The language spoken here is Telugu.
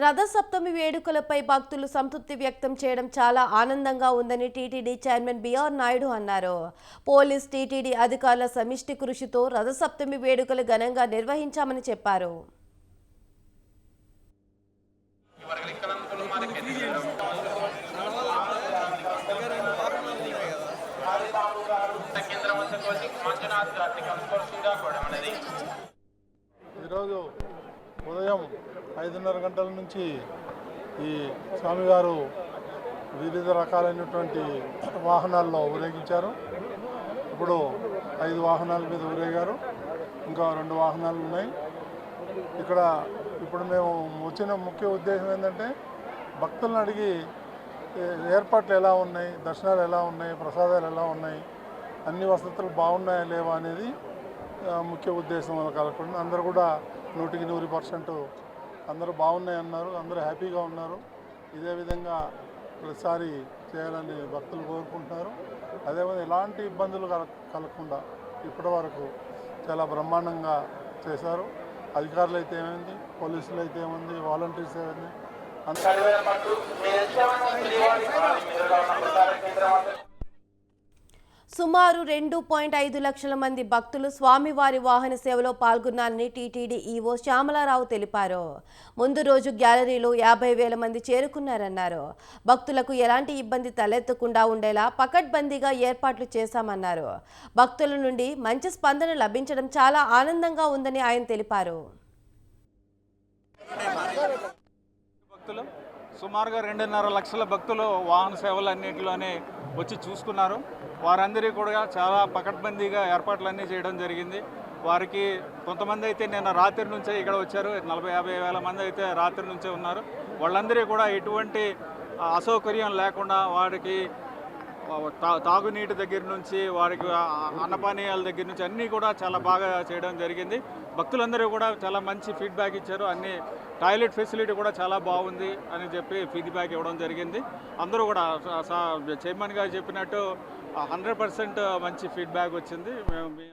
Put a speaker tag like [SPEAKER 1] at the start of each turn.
[SPEAKER 1] రథసప్తమి వేడుకలపై భక్తులు సంతృప్తి వ్యక్తం చేయడం చాలా ఆనందంగా ఉందని టీటీడీ చైర్మన్ బిఆర్ నాయుడు అన్నారు. పోలీస్ టీటీడీ అధికారుల సమిష్టి కృషితో రథసప్తమి వేడుకలు ఘనంగా నిర్వహించామని చెప్పారు.
[SPEAKER 2] ఈరోజు ఉదయం ఐదున్నర గంటల నుంచి ఈ స్వామివారు వివిధ రకాలైనటువంటి వాహనాల్లో ఊరేగించారు. ఇప్పుడు ఐదు వాహనాల మీద ఊరేగారు. ఇంకా రెండు వాహనాలు ఉన్నాయి. ఇక్కడ ఇప్పుడు మేము వచ్చిన ముఖ్య ఉద్దేశం ఏంటంటే భక్తులను అడిగి ఏర్పాట్లు ఎలా ఉన్నాయి దర్శనాలు ఎలా ఉన్నాయి ప్రసాదాలు ఎలా ఉన్నాయి అన్ని వసతులు బాగున్నాయా లేవా అనేది ముఖ్య ఉద్దేశం కలగకుండా అందరూ కూడా నూటికి నూరు పర్సెంట్ అందరూ బాగున్నాయి అన్నారు అందరూ హ్యాపీగా ఉన్నారు. ఇదే విధంగా ప్రతిసారి చేయాలని భక్తులు కోరుకుంటున్నారు. అదేవిధంగా ఎలాంటి ఇబ్బందులు కల కలగకుండా ఇప్పటి వరకు చాలా బ్రహ్మాండంగా చేశారు. అధికారులు అయితే ఏమైంది? పోలీసులు అయితే ఏముంది? వాలంటీర్స్ ఏమైంది? అందరూ
[SPEAKER 1] సుమారు రెండు పాయింట్ ఐదు లక్షల మంది భక్తులు స్వామివారి వాహన సేవలో పాల్గొన్నారని టీటీడీ ఈవో శ్యామలారావు తెలిపారు. ముందు రోజు గ్యాలరీలో యాభై వేల మంది చేరుకున్నారన్నారు. భక్తులకు ఎలాంటి ఇబ్బంది తలెత్తకుండా ఉండేలా పకడ్బందీగా ఏర్పాట్లు చేశామన్నారు. భక్తుల నుండి మంచి స్పందన లభించడం చాలా ఆనందంగా ఉందని ఆయన తెలిపారు.
[SPEAKER 3] సుమారుగా రెండున్నర లక్షల భక్తులు వాహన సేవలన్నింటిలోనే వచ్చి చూసుకున్నారు. వారందరికీ కూడా చాలా పకడ్బందీగా ఏర్పాట్లన్నీ చేయడం జరిగింది. వారికి కొంతమంది అయితే నిన్న రాత్రి నుంచే ఇక్కడ వచ్చారు. నలభై యాభై వేల మంది అయితే రాత్రి నుంచే ఉన్నారు. వాళ్ళందరికీ కూడా ఎటువంటి అసౌకర్యం లేకుండా వారికి తాగునీటి దగ్గర నుంచి వారికి అన్నపానీయాల దగ్గర నుంచి అన్నీ కూడా చాలా బాగా చేయడం జరిగింది. భక్తులందరూ కూడా చాలా మంచి ఫీడ్బ్యాక్ ఇచ్చారు. అన్ని టాయిలెట్ ఫెసిలిటీ కూడా చాలా బాగుంది అని చెప్పి ఫీడ్బ్యాక్ ఇవ్వడం జరిగింది. అందరూ కూడా స- చైర్మన్ గారు చెప్పినట్టు హండ్రెడ్ పర్సెంట్ మంచి ఫీడ్బ్యాక్ వచ్చింది. మేము